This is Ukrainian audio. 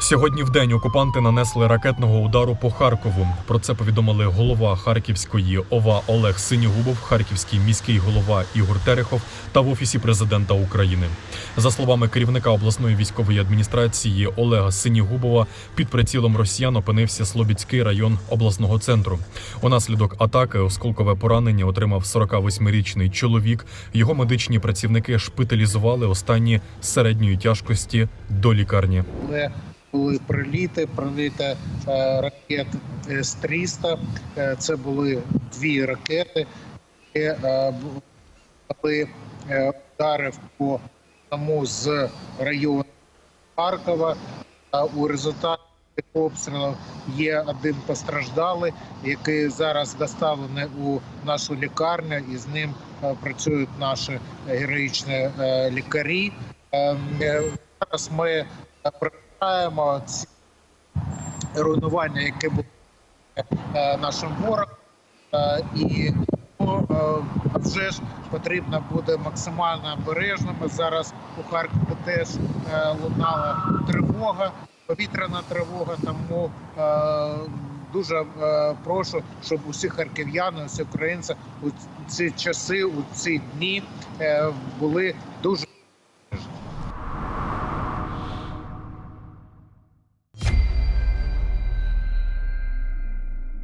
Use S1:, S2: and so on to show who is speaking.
S1: Сьогодні в день окупанти нанесли ракетного удару по Харкову. Про це повідомили голова Харківської ОВА Олег Синігубов, харківський міський голова Ігор Терехов та в офісі президента України. За словами керівника обласної військової адміністрації Олега Синігубова, під прицілом росіян опинився Слобідський район обласного центру. Унаслідок атаки осколкове поранення отримав 48-річний чоловік. Його медичні працівники шпиталізували останні середньої тяжкості до лікарні.
S2: Були приліти, приліти е, ракет С-300. Е, Це були дві ракети, які були е, по одному з районів Харкова. У результаті цих обстрілів є один постраждалий, який зараз доставлений у нашу лікарню, і з ним працюють наші героїчні лікарі. Е, е, Зараз ми прибираємо ці руйнування, які були е, нашим ворогом. Е, І ну, е, вже ж потрібно бути максимально обережними. Зараз у Харкові теж лунала тривога, повітряна тривога. Тому дуже прошу, щоб усі харків'яни, усі українці у ці часи, у ці дні були дуже